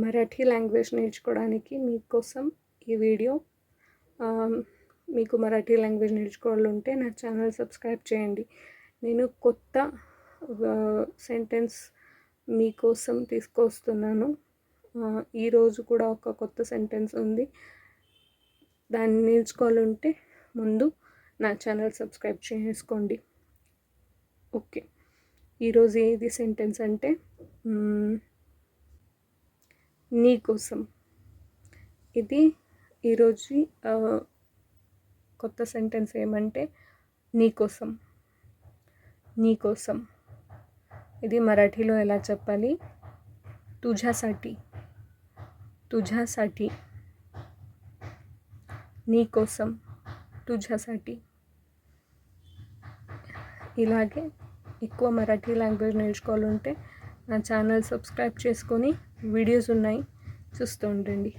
Marathi language నేర్చుకోవడానికి మీకోసం ఈ వీడియో. మీకు మరాఠీ లాంగ్వేజ్ నేర్చుకోవాలంటే నా ఛానల్ సబ్స్క్రైబ్ చేయండి. నేను కొత్త సెంటెన్స్ మీకోసం తీసుకొస్తున్నాను. ఈరోజు కూడా ఒక కొత్త సెంటెన్స్ ఉంది. దాన్ని నేర్చుకోవాలంటే ముందు నా ఛానల్ సబ్స్క్రైబ్ చేసుకోండి. ఓకే. ఈరోజు ఏది సెంటెన్స్ అంటే నీకోసం ఇది ఈరోజు కొత్త సెంటెన్స్ ఏమంటే నీకోసం నీకోసం ఇది మరాఠీలో ఎలా చెప్పాలి? తుझ्यासाठी తుझ्यासाठी నీకోసం తుझ्यासाठी ఇలాగే ఎక్కువ మరాఠీ లాంగ్వేజ్ నేర్చుకోవాలంటే నా ఛానల్ సబ్స్క్రైబ్ చేసుకొని వీడియోస్ ఉన్నాయి చూస్తూ ఉండండి.